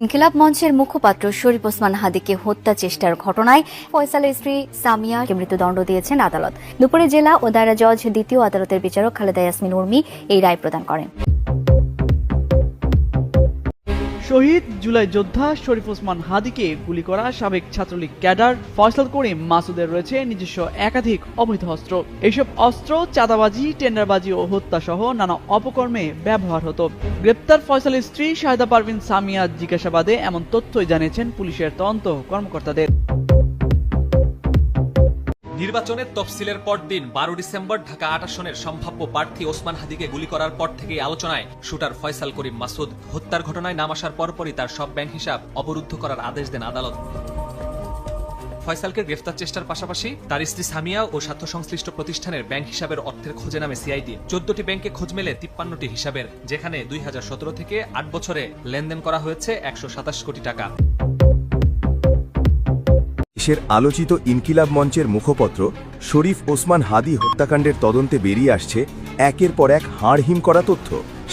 ইনকিলাব মঞ্চের মুখপাত্র শরীফ ওসমান হাদিকে হত্যা চেষ্টার ঘটনায় ফয়সালের স্ত্রী সামিয়াকে মৃত্যুদণ্ড দিয়েছেন আদালত। দুপুরে জেলা ও দায়রা জজ দ্বিতীয় আদালতের বিচারক খালেদা ইয়াসমিন উর্মি এই রায় প্রদান করেন। শহীদ জুলাই যোদ্ধা শরীফ ওসমান হাদিকে গুলি করা সাবেক ছাত্রলীগ ক্যাডার ফয়সাল করিম মাসুদের রয়েছে নিজস্ব একাধিক অবৈধ অস্ত্র। এইসব অস্ত্র, চাঁদাবাজি, টেন্ডারবাজি ও হত্যা সহ নানা অপকর্মে ব্যবহার হতো। গ্রেপ্তার ফয়সালের স্ত্রী শাহেদা পারভিন সামিয়া জিজ্ঞাসাবাদে এমন তথ্যই জানিয়েছেন পুলিশের তদন্ত কর্মকর্তাদের। নির্বাচনের তফসিলের পরদিন বারো ডিসেম্বর ঢাকা আট আসনের সম্ভাব্য প্রার্থী ওসমান হাদিকে গুলি করার পর থেকেই আলোচনায়। শুটার ফয়সাল করিম মাসুদ, হত্যার ঘটনায় নাম আসার পরপরই তার সব ব্যাংক হিসাব অবরুদ্ধ করার আদেশ দেন আদালত। ফয়সালকে গ্রেফতার চেষ্টার পাশাপাশি তার স্ত্রী সামিয়া ও স্বার্থ সংশ্লিষ্ট প্রতিষ্ঠানের ব্যাংক হিসাবের অর্থের খোঁজে নামে সিআইডি। চোদ্দটি ব্যাংকে খোঁজ মেলে তিপ্পান্নটি হিসাবের, যেখানে দুই হাজার সতেরো থেকে আট বছরে লেনদেন করা হয়েছে একশো সাতাশ কোটি টাকা। দেশের আলোচিত ইনকিলাব মঞ্চের মুখপত্র, শরীফ ওসমান হাদি হত্যাকাণ্ডের তদন্তে বেরিয়ে আসছে একের পর এক হাড়হিম করা তথ্য।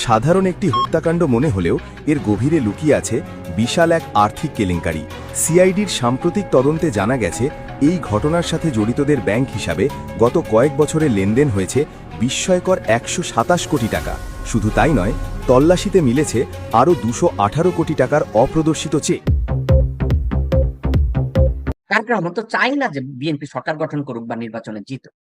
সাধারণ একটি হত্যাকাণ্ড মনে হলেও এর গভীরে লুকিয়ে আছে বিশাল এক আর্থিক কেলেঙ্কারি। সিআইডির সাম্প্রতিক তদন্তে জানা গেছে, এই ঘটনার সাথে জড়িতদের ব্যাংক হিসাবে গত কয়েক বছরে লেনদেন হয়েছে বিস্ময়কর একশো সাতাশ কোটি টাকা। শুধু তাই নয়, তল্লাশিতে মিলেছে আরও দুশো কোটি টাকার অপ্রদর্শিত চেক। কারণ আমরা তো চাই না যে বিএনপি সরকার গঠন করুক বা নির্বাচনে জিতুক।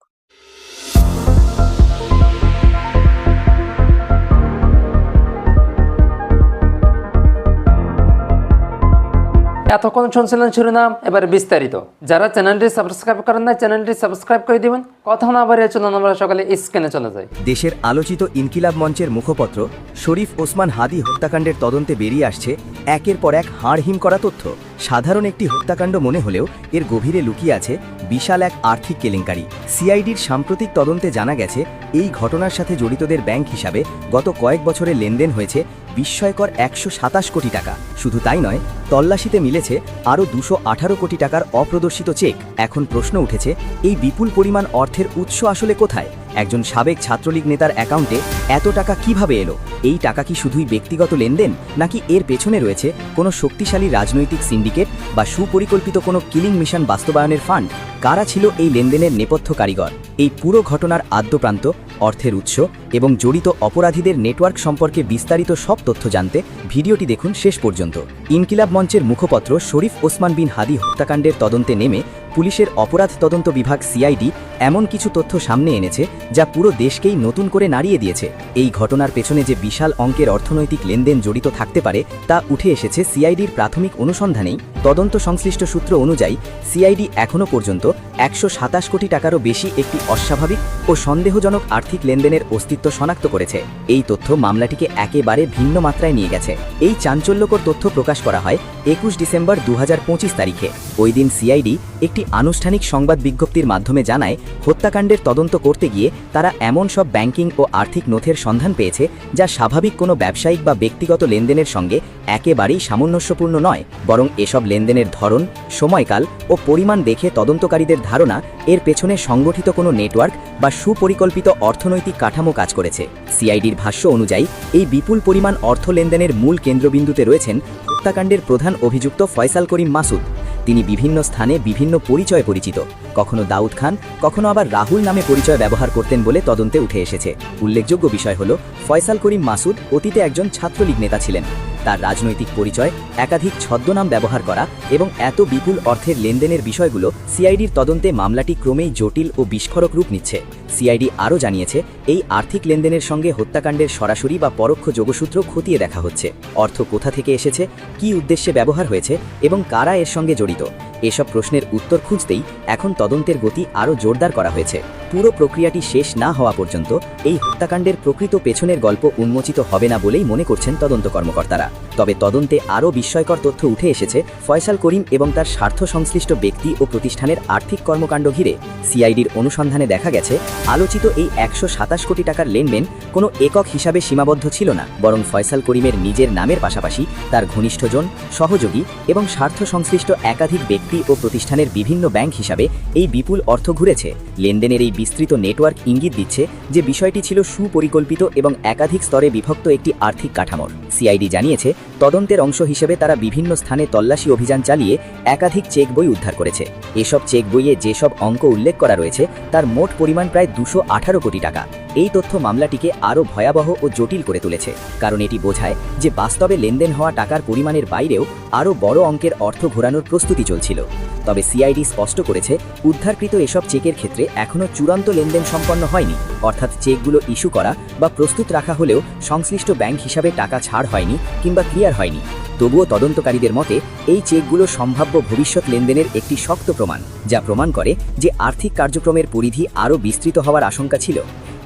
এতক্ষণ শুনছিলেন শিরোনাম এবার বিস্তারিত। যারা চ্যানেলটি সাবস্ক্রাইব করেন না চ্যানেলটি সাবস্ক্রাইব করে দিবেন। কথা না বাড়িয়ে চলুন আমরা সকালে স্ক্রিনে চলে যাই। দেশের আলোচিত ইনকিলাব মঞ্চের মুখপত্র শরীফ ওসমান হাদি হত্যাকাণ্ডের তদন্তে বেরিয়ে আসছে একের পর এক হাড়হিম করা তথ্য। সাধারণ একটি হত্যাকাণ্ড মনে হলেও এর গভীরে লুকিয়ে আছে বিশাল এক আর্থিক কেলেঙ্কারি। সিআইডির সাম্প্রতিক তদন্তে জানা গেছে, এই ঘটনার সাথে জড়িতদের ব্যাংক হিসাবে গত কয়েক বছরে লেনদেন হয়েছে বিস্ময়কর একশো সাতাশ কোটি টাকা। শুধু তাই নয়, তল্লাশিতে মিলেছে আরও দুশো কোটি টাকার অপ্রদর্শিত চেক। এখন প্রশ্ন উঠেছে, এই বিপুল পরিমাণ অর্থের উৎস আসলে কোথায়? একজন সাবেক ছাত্রলীগ নেতার অ্যাকাউন্টে এত টাকা কীভাবে এলো? এই টাকা কি শুধুই ব্যক্তিগত লেনদেন, নাকি এর পেছনে রয়েছে কোনো শক্তিশালী রাজনৈতিক সিন্ডিকেট বা সুপরিকল্পিত কোনো কিলিং মিশন বাস্তবায়নের ফান্ড? কারা ছিল এই লেনদেনের নেপথ্য কারিগর? এই পুরো ঘটনার আদ্যপ্রান্ত, অর্থের উৎস এবং জড়িত অপরাধীদের নেটওয়ার্ক সম্পর্কে বিস্তারিত সব তথ্য জানতে ভিডিওটি দেখুন শেষ পর্যন্ত। ইনকিলাব মঞ্চের মুখপত্র শরীফ ওসমান বিন হাদি হত্যাকাণ্ডের তদন্তে নেমে পুলিশের অপরাধ তদন্ত বিভাগ সিআইডি এমন কিছু তথ্য সামনে এনেছে যা পুরো দেশকেই নতুন করে নাড়িয়ে দিয়েছে। এই ঘটনার পেছনে যে বিশাল অঙ্কের অর্থনৈতিক লেনদেন জড়িত থাকতে পারে, তা উঠে এসেছে সিআইডির প্রাথমিক অনুসন্ধানেই। তদন্ত সংশ্লিষ্ট সূত্র অনুযায়ী, সিআইডি এখনও পর্যন্ত একশো সাতাশ কোটি টাকারও বেশি একটি অস্বাভাবিক ও সন্দেহজনক আর্থিক লেনদেনের অস্তিত্ব শনাক্ত করেছে। এই তথ্য মামলাটিকে একেবারে ভিন্ন মাত্রায় নিয়ে গেছে। এই চাঞ্চল্যকর তথ্য প্রকাশ করা হয় একুশ ডিসেম্বর দু হাজার পঁচিশ তারিখে। ওই দিন সিআইডি একটি আনুষ্ঠানিক সংবাদ বিজ্ঞপ্তির মাধ্যমে জানায় হত্যাকাণ্ডের তদন্ত করতে গিয়ে তারা এমন সব ব্যাংকিং ও আর্থিক নথের সন্ধান পেয়েছে যা স্বাভাবিক কোনো ব্যবসায়িক বা ব্যক্তিগত লেনদেনের সঙ্গে একেবারেই সামঞ্জস্যপূর্ণ নয়, বরং এসব লেনদেনের ধরন, সময়কাল ও পরিমাণ দেখে তদন্তকারীদের ধারণা এর পেছনে সংগঠিত কোনো নেটওয়ার্ক বা সুপরিকল্পিত অর্থনৈতিক কাঠামো কাজ করেছে। সিআইডির ভাষ্য অনুযায়ী, এই বিপুল পরিমাণ অর্থ লেনদেনের মূল কেন্দ্রবিন্দুতে রয়েছেন হত্যাকাণ্ডের প্রধান অভিযুক্ত ফয়সাল করিম মাসুদ। তিনি বিভিন্ন স্থানে বিভিন্ন পরিচয় পরিচিত। কখনো দাউদ খান, কখনো আবার রাহুল নামে পরিচয় ব্যবহার করতেন বলে তদন্তে উঠে এসেছে। উল্লেখযোগ্য বিষয় হল, ফয়সাল করিম মাসুদ অতীতে একজন ছাত্রলীগ নেতা ছিলেন। তার রাজনৈতিক পরিচয়, একাধিক ছদ্মনাম ব্যবহার করা এবং এত বিপুল অর্থের লেনদেনের বিষয়গুলো সিআইডির তদন্তে মামলাটি ক্রমেই জটিল ও বিস্ফোরক রূপ নিচ্ছে। সিআইডি আরও জানিয়েছে, এই আর্থিক লেনদেনের সঙ্গে হত্যাকাণ্ডের সরাসরি বা পরোক্ষ যোগসূত্র খতিয়ে দেখা হচ্ছে। অর্থ কোথা থেকে এসেছে, কি উদ্দেশ্যে ব্যবহার হয়েছে এবং কারা এর সঙ্গে জড়িত? এসব প্রশ্নের উত্তর খুঁজতেই এখন তদন্তের গতি আরও জোরদার করা হয়েছে। পুরো প্রক্রিয়াটি শেষ না হওয়া পর্যন্ত এই হত্যাকাণ্ডের প্রকৃত পেছনের গল্প উন্মোচিত হবে না বলেই মনে করছেন তদন্ত কর্মকর্তারা। তবে তদন্তে আরও বিস্ময়কর তথ্য উঠে এসেছে ফয়সাল করিম এবং তার স্বার্থ সংশ্লিষ্ট ব্যক্তি ও প্রতিষ্ঠানের আর্থিক কর্মকাণ্ড ঘিরে। সিআইডির অনুসন্ধানে দেখা গেছে, আলোচিত এই একশো সাতাশ কোটি টাকার লেনদেন কোনো একক হিসাবে সীমাবদ্ধ ছিল না, বরং ফয়সাল করিমের নিজের নামের পাশাপাশি তার ঘনিষ্ঠজন, সহযোগী এবং স্বার্থ সংশ্লিষ্ট একাধিক ব্যক্তি ও প্রতিষ্ঠানের বিভিন্ন ব্যাংক হিসাবে এই বিপুল অর্থ ঘুরেছে। লেনদেনের এই বিস্তৃত নেটওয়ার্ক ইঙ্গিত দিচ্ছে যে বিষয়টি ছিল সুপরিকল্পিত এবং একাধিক স্তরে বিভক্ত একটি আর্থিক কাঠামোর। সিআইডি জানিয়েছে তদন্তের অংশ হিসেবে তারা বিভিন্ন স্থানে তল্লাশি অভিযান চালিয়ে একাধিক চেক বই উদ্ধার করেছে। এসব চেক বইয়ে যেসব অঙ্ক উল্লেখ করা রয়েছে, তার মোট পরিমাণ প্রায় দুশো আঠারো কোটি টাকা। এই তথ্য মামলাটিকে আরও ভয়াবহ ও জটিল করে তুলেছে, কারণ এটি বোঝায় যে বাস্তবে লেনদেন হওয়া টাকার পরিমাণের বাইরেও আরও বড় অঙ্কের অর্থ ঘোরানোর প্রস্তুতি চলছিল। তবে সিআইডি স্পষ্ট করেছে, উদ্ধারকৃত এসব চেকের ক্ষেত্রে এখনও চূড়ান্ত লেনদেন সম্পন্ন হয়নি। অর্থাৎ চেকগুলো ইস্যু করা বা প্রস্তুত রাখা হলেও সংশ্লিষ্ট ব্যাংক হিসাবে টাকা ছাড় হয়নি কিংবা ক্লিয়ার হয়নি। তবুও তদন্তকারীদের মতে, এই চেকগুলো সম্ভাব্য ভবিষ্যৎ লেনদেনের একটি শক্ত প্রমাণ, যা প্রমাণ করে যে আর্থিক কার্যক্রমের পরিধি আরও বিস্তৃত হওয়ার আশঙ্কা ছিল।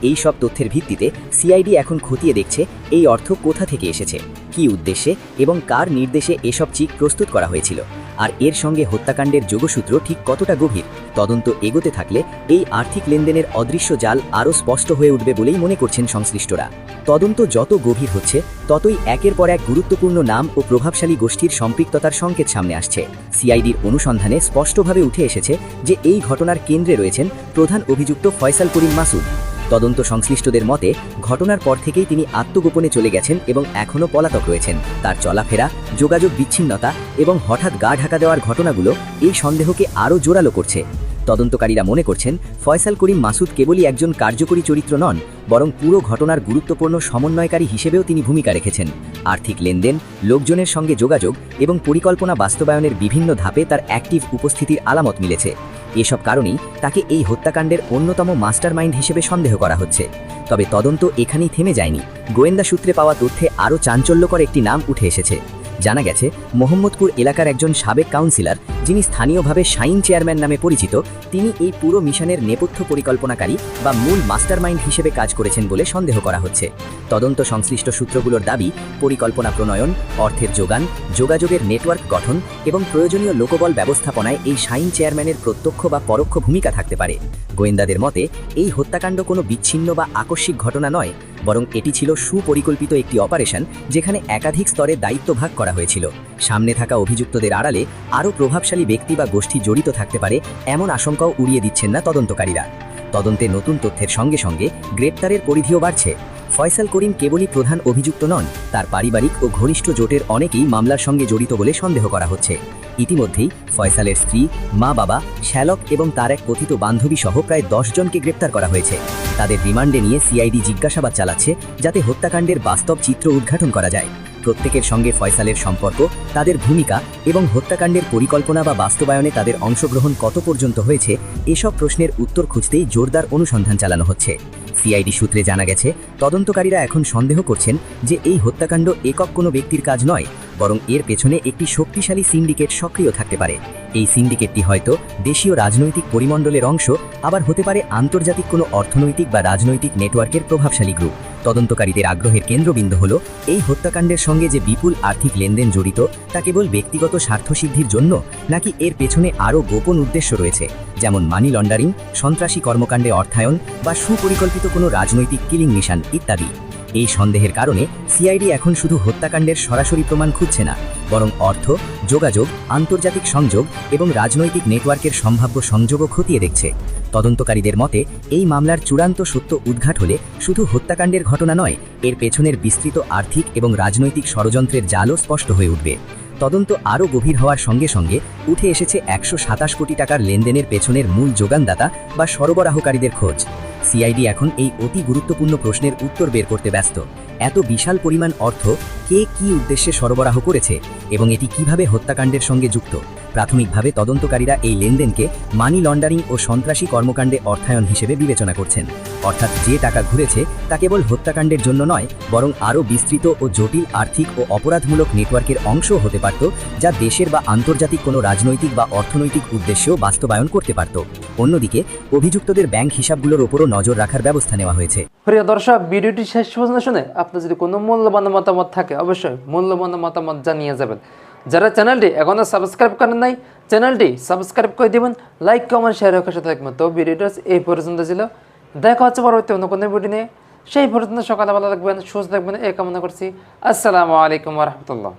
এই সব তথ্যের ভিত্তিতে সিআইডি এখন খতিয়ে দেখছে এই অর্থ কোথা থেকে এসেছে, কি উদ্দেশ্যে এবং কার নির্দেশে এসব চিক প্রস্তুত করা হয়েছিল। আর এর সঙ্গে হত্যাকাণ্ডের যোগসূত্র ঠিক কতটা গভীর, তদন্ত এগোতে থাকলে এই আর্থিক লেনদেনের অদৃশ্য জাল আরও স্পষ্ট হয়ে উঠবে বলেই মনে করছেন সংশ্লিষ্টরা। তদন্ত যত গভীর হচ্ছে, ততই একের পর এক গুরুত্বপূর্ণ নাম ও প্রভাবশালী গোষ্ঠীর সম্পৃক্ততার সংকেত সামনে আসছে। সিআইডির অনুসন্ধানে স্পষ্টভাবে উঠে এসেছে যে এই ঘটনার কেন্দ্রে রয়েছেন প্রধান অভিযুক্ত ফয়সাল করিম মাসুদ। তদন্ত সংশ্লিষ্টদের মতে, ঘটনার পর থেকেই তিনি আত্মগোপনে চলে গেছেন এবং এখনও পলাতক রয়েছেন। তার চলাফেরা, যোগাযোগ বিচ্ছিন্নতা এবং হঠাৎ গা ঢাকা দেওয়ার ঘটনাগুলো এই সন্দেহকে আরও জোরালো করছে। তদন্তকারীরা মনে করছেন, ফয়সাল করিম মাসুদ কেবলই একজন কার্যকরী চরিত্র নন, বরং পুরো ঘটনার গুরুত্বপূর্ণ সমন্বয়কারী হিসেবেও তিনি ভূমিকা রেখেছেন। আর্থিক লেনদেন, লোকজনের সঙ্গে যোগাযোগ এবং পরিকল্পনা বাস্তবায়নের বিভিন্ন ধাপে তার অ্যাক্টিভ উপস্থিতির আলামত মিলেছে। এসব কারণেই তাকে এই হত্যাকাণ্ডের অন্যতম মাস্টারমাইন্ড হিসেবে সন্দেহ করা হচ্ছে। তবে তদন্ত এখানেই থেমে যায়নি। গোয়েন্দা সূত্রে পাওয়া তথ্যে আরও চাঞ্চল্যকর একটি নাম উঠে এসেছে। জানা গেছে, মোহাম্মদপুর এলাকার একজন সাবেক কাউন্সিলর, যিনি স্থানীয়ভাবে শাইন চেয়ারম্যান নামে পরিচিত, তিনি এই পুরো মিশনের নেপথ্য পরিকল্পনাকারী বা মূল মাস্টারমাইন্ড হিসেবে কাজ করেছেন বলে সন্দেহ করা হচ্ছে। তদন্ত সংশ্লিষ্ট সূত্রগুলোর দাবি, পরিকল্পনা প্রণয়ন, অর্থের যোগান, যোগাযোগের নেটওয়ার্ক গঠন এবং প্রয়োজনীয় লোকবল ব্যবস্থাপনায় এই শাইন চেয়ারম্যানের প্রত্যক্ষ বা পরোক্ষ ভূমিকা থাকতে পারে। গোয়েন্দাদের মতে, এই হত্যাকাণ্ড কোনো বিচ্ছিন্ন বা আকস্মিক ঘটনা নয়। বরং এটি ছিল সুপরিকল্পিত একটি অপারেশন যেখানে একাধিক স্তরে দায়িত্ব ভাগ করা হয়েছিল। সামনে থাকা অভিযুক্তদের আড়ালে আরও প্রভাবশালী ব্যক্তি বা গোষ্ঠী জড়িত থাকতে পারে এমন আশঙ্কাও উড়িয়ে দিচ্ছেন না তদন্তকারীরা। তদন্তে নতুন তথ্যের সঙ্গে সঙ্গে গ্রেপ্তারের পরিধিও বাড়ছে। ফয়সাল করিম কেবলই প্রধান অভিযুক্ত নন, তার পারিবারিক ও ঘনিষ্ঠ জোটের অনেকেই মামলার সঙ্গে জড়িত বলে সন্দেহ করা হচ্ছে। ইতিমধ্যেই ফয়সালের স্ত্রী, মা বাবা, শ্যালক এবং তার এক কথিত বান্ধবী সহ প্রায় জনকে গ্রেপ্তার করা হয়েছে। তাদের রিমান্ডে নিয়ে সিআইডি জিজ্ঞাসাবাদ চালাচ্ছে, যাতে হত্যাকাণ্ডের বাস্তব চিত্র উদ্ঘাটন করা যায়। প্রত্যেকের সঙ্গে ফয়সালের সম্পর্ক, তাদের ভূমিকা এবং হত্যাকাণ্ডের পরিকল্পনা বা বাস্তবায়নে তাদের অংশগ্রহণ কত পর্যন্ত হয়েছে, এসব প্রশ্নের উত্তর খুঁজতেই জোরদার অনুসন্ধান চালানো হচ্ছে। সিআইডি সূত্রে জানা গেছে, তদন্তকারীরা এখন সন্দেহ করছেন যে এই হত্যাকাণ্ড একক কোনো ব্যক্তির কাজ নয়, বরং এর পেছনে একটি শক্তিশালী সিন্ডিকেট সক্রিয় থাকতে পারে। এই সিন্ডিকেটটি হয়তো দেশীয় রাজনৈতিক পরিমণ্ডলের অংশ, আবার হতে পারে আন্তর্জাতিক কোনো অর্থনৈতিক বা রাজনৈতিক নেটওয়ার্কের প্রভাবশালী গ্রুপ। তদন্তকারীদের আগ্রহের কেন্দ্রবিন্দু হল, এই হত্যাকাণ্ডের সঙ্গে যে বিপুল আর্থিক লেনদেন জড়িত, তা কেবল ব্যক্তিগত স্বার্থসিদ্ধির জন্য, নাকি এর পেছনে আরও গোপন উদ্দেশ্য রয়েছে, যেমন মানি লন্ডারিং সন্ত্রাসী কর্মকাণ্ডে অর্থায়ন বা সুপরিকল্পিত কোনো রাজনৈতিক কিলিং মিশন ইত্যাদি। এই সন্দেহের কারণে সিআইডি এখন শুধু হত্যাকাণ্ডের সরাসরি প্রমাণ খুঁজছে না, বরং অর্থ, যোগাযোগ, আন্তর্জাতিক সংযোগ এবং রাজনৈতিক নেটওয়ার্কের সম্ভাব্য সংযোগও খতিয়ে দেখছে। তদন্তকারীদের মতে, এই মামলার চূড়ান্ত সত্য উদ্ঘাট হলে শুধু হত্যাকাণ্ডের ঘটনা নয়, এর পেছনের বিস্তৃত আর্থিক এবং রাজনৈতিক ষড়যন্ত্রের জালও স্পষ্ট হয়ে উঠবে। তদন্ত আরও গভীর হওয়ার সঙ্গে সঙ্গে উঠে এসেছে একশো সাতাশ কোটি টাকার লেনদেনের পেছনের মূল যোগানদাতা বা সরবরাহকারীদের খোঁজ। সিআইডি এখন এই অতি গুরুত্বপূর্ণ প্রশ্নের উত্তর বের করতে ব্যস্ত। এত বিশাল পরিমাণ অর্থ কে কি উদ্দেশ্যে সরবরাহ করেছে এবং এটি কীভাবে হত্যাকাণ্ডের সঙ্গে যুক্ত? প্রাথমিকভাবে তদন্তকারীরা এই লেনদেনকে মানি লন্ডারিং ও সন্ত্রাসী কর্মকাণ্ডে অর্থায়ন হিসেবে বিবেচনা করছেন। অর্থাৎ যে টাকা ঘুরেছে, তা কেবল হত্যাকাণ্ডের জন্য নয়, বরং আরও বিস্তৃত ও জটিল আর্থিক ও অপরাধমূলক নেটওয়ার্কের অংশ হতে পারত, যা দেশের বা আন্তর্জাতিক কোনো রাজনৈতিক বা অর্থনৈতিক উদ্দেশ্যেও বাস্তবায়ন করতে পারত। অন্যদিকে, অভিযুক্তদের ব্যাংক হিসাবগুলোর ওপরও নজর রাখার ব্যবস্থা নেওয়া হয়েছে। প্রিয় দর্শক, ভিডিওটি শেষ পর্যন্ত শুনে আপনার যদি কোনো মূল্যবান মতামত থাকে, অবশ্যই মূল্যবান মতামত জানিয়ে যাবেন। যারা চ্যানেলটি এখনও সাবস্ক্রাইব করেন নাই, চ্যানেলটি সাবস্ক্রাইব করে দিবেন লাইক কমেন্ট শেয়ার রাখার সাথে থাকবেন। তো ভিডিওটা এই পর্যন্ত ছিল। দেখা হচ্ছে পরবর্তী অন্য কোনো ভিডিও নিয়ে। সেই পর্যন্ত সকালে ভালো থাকবেন, সুস্থ থাকবেন, এই কামনা করছি। আসসালামু আলাইকুম রহমতুল্লাহ।